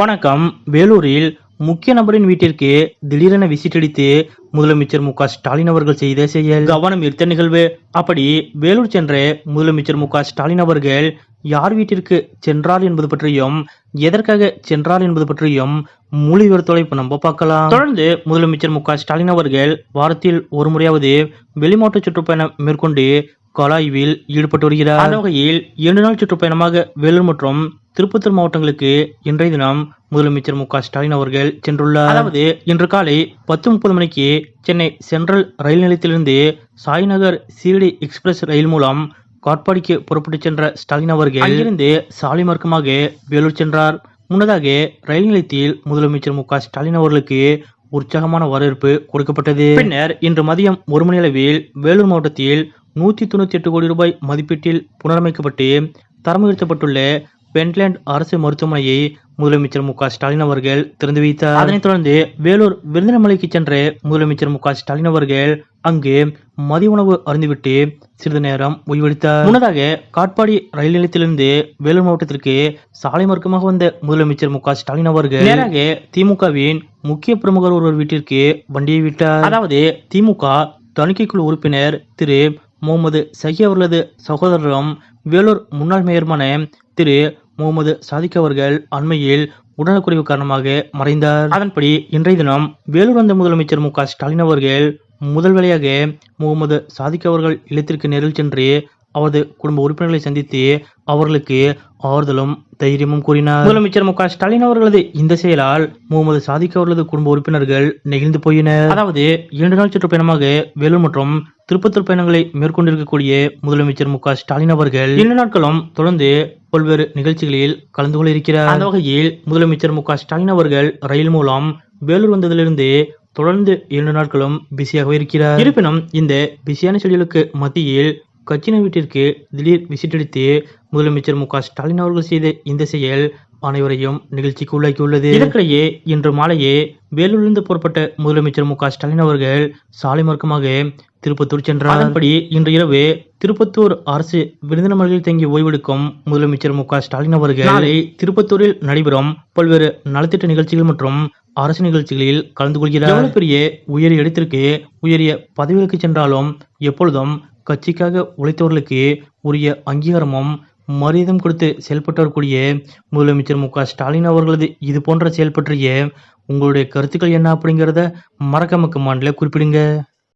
வணக்கம். வேலூரில் முக்கிய நபரின் வீட்டிற்கு திடீரென விசிட் அடித்து முதலமைச்சர் மு ஸ்டாலின் அவர்கள் செய்த செயல். கவனம் ஈர்த்த நிகழ்வு. அப்படி வேலூர் சென்ற முதலமைச்சர் மு ஸ்டாலின் அவர்கள் யார் வீட்டிற்கு சென்றார் என்பது பற்றியும் எதற்காக சென்றார் என்பது பற்றியும் முழு விவரத்தோட இப்ப நம்ம பார்க்கலாம். தொடர்ந்து முதலமைச்சர் மு ஸ்டாலின் அவர்கள் வாரத்தில் ஒரு முறையாவது வெளிமாவட்ட சுற்றுப்பயணம் மேற்கொண்டு கலாய்வில் ஈடுபட்டு வருகிறார். அந்த வகையில் இரண்டு நாள் சுற்றுப்பயணமாக வேலூர் மற்றும் திருப்பத்தூர் மாவட்டங்களுக்கு இன்றைய தினம் முதலமைச்சர் மு ஸ்டாலின் அவர்கள் சென்றுள்ளார். அதாவது இன்று காலை பத்து முப்பது மணிக்கு சென்னை சென்ட்ரல் ரயில் நிலையத்திலிருந்து சாய்நகர் சீரடி எக்ஸ்பிரஸ் ரயில் மூலம் காட்பாடிக்கு புறப்பட்டு சென்ற ஸ்டாலின் அவர்கள் அங்கிருந்து சாலை மார்க்கமாக வேலூர் சென்றார். முன்னதாக ரயில் நிலையத்தில் முதலமைச்சர் மு ஸ்டாலின் அவர்களுக்கு உற்சாகமான வரவேற்பு கொடுக்கப்பட்டது. பின்னர் இன்று மதியம் ஒரு மணி அளவில் வேலூர் மாவட்டத்தில் நூத்தி தொண்ணூத்தி எட்டு கோடி ரூபாய் மதிப்பீட்டில் புனரமைக்கப்பட்டு தரம் உயர்த்தப்பட்டுள்ள பென்லேண்ட் அரசு மருத்துவமனையை முதலமைச்சர் மு ஸ்டாலின் அவர்கள் திறந்து வைத்தார். அதனைத் தொடர்ந்து வேலூர் விருந்தினமலைக்கு சென்ற முதலமைச்சர் மு ஸ்டாலின் அவர்கள் அங்கு மதிய உணவு அருந்திவிட்டு சிறிது நேரம் ஓய்வெடுத்தார். முன்னதாக காட்பாடி ரயில் நிலையத்திலிருந்து வேலூர் மாவட்டத்திற்கு சாலை மார்க்கமாக வந்த முதலமைச்சர் மு ஸ்டாலின் அவர்கள் நேராக திமுகவின் முக்கிய பிரமுகர் ஒருவர் வீட்டிற்கு வண்டியை விட்டார். அதாவது திமுக தணிக்கைக்குழு உறுப்பினர் திரு முகமது சஹி அவர்களது சகோதரரும் வேலூர் முன்னாள் மேயருமான திரு முகமது சாதிக் அவர்கள் அண்மையில் உடல்நலக்குறைவு காரணமாக மறைந்தார். அதன்படி இன்றைய தினம் வேலூர் வந்த முதலமைச்சர் மு க ஸ்டாலின் அவர்கள் முதல் வேளையாக முகமது சாதிக் அவர்கள் இல்லத்திற்கு நேரில் சென்று அவரது குடும்ப உறுப்பினர்களை சந்தித்து அவர்களுக்கு ஆறுதலும் தைரியமும் கூறினார். முதலமைச்சர் மு க ஸ்டாலின் அவர்களது இந்த செயலால் முகமது சாதிக் அவர்களது குடும்ப உறுப்பினர்கள் நெகிழ்ந்து போயினர். அதாவது இரண்டு நாள் சுற்றுப்பயணமாக வேலூர் மற்றும் திருப்பத்தூர் பயணங்களை மேற்கொண்டிருக்கக்கூடிய முதலமைச்சர் மு ஸ்டாலின் அவர்கள் இரண்டு நாட்களும் தொடர்ந்து பல்வேறு நிகழ்ச்சிகளில் கலந்து கொள்ள இருக்கிறார். அந்த வகையில் முதலமைச்சர் மு ஸ்டாலின் அவர்கள் ரயில் மூலம் வேலூர் வந்ததிலிருந்து தொடர்ந்து இரண்டு நாட்களும் பிஸியாக இருக்கிறார். இருப்பினும் இந்த பிஸியான ஷெடியூலுக்கு மத்தியில் கட்சியினர் வீட்டிற்கு திடீர் விசிட் அடித்து முதலமைச்சர் மு க ஸ்டாலின் அவர்கள் செய்த இந்த செயல் அனைவரையும் நிகழ்ச்சிக்கு உள்ளாக்கியுள்ளது. இதற்கிடையே இன்று மாலையே வேலூரிலிருந்து புறப்பட்ட முதலமைச்சர் மு க ஸ்டாலின் அவர்கள் சாலை மார்க்கமாக திருப்பத்தூர் சென்றார். அதன்படி இன்று இரவு திருப்பத்தூர் அரசு விருந்தினமலையில் தங்கி ஓய்வெடுக்கும் முதலமைச்சர் மு க ஸ்டாலின் அவர்கள் நாளை திருப்பத்தூரில் நடைபெறும் பல்வேறு நலத்திட்ட நிகழ்ச்சிகள் மற்றும் அரசு நிகழ்ச்சிகளில் கலந்து கொள்கிறார். பெரிய உயரிய இடத்திற்கு உயரிய பதவிகளுக்கு சென்றாலும் எப்பொழுதும் கட்சிக்காக உழைத்தவர்களுக்கு உரிய அங்கீகாரமும் மரியாதையும் கொடுத்து செயல்பட்டு முதலமைச்சர் மு க ஸ்டாலின் அவர்களது இது போன்ற செயல் பற்றிய உங்களுடைய கருத்துக்கள் என்ன அப்படிங்கிறத மறக்காம கமாண்டில் குறிப்பிடுங்க.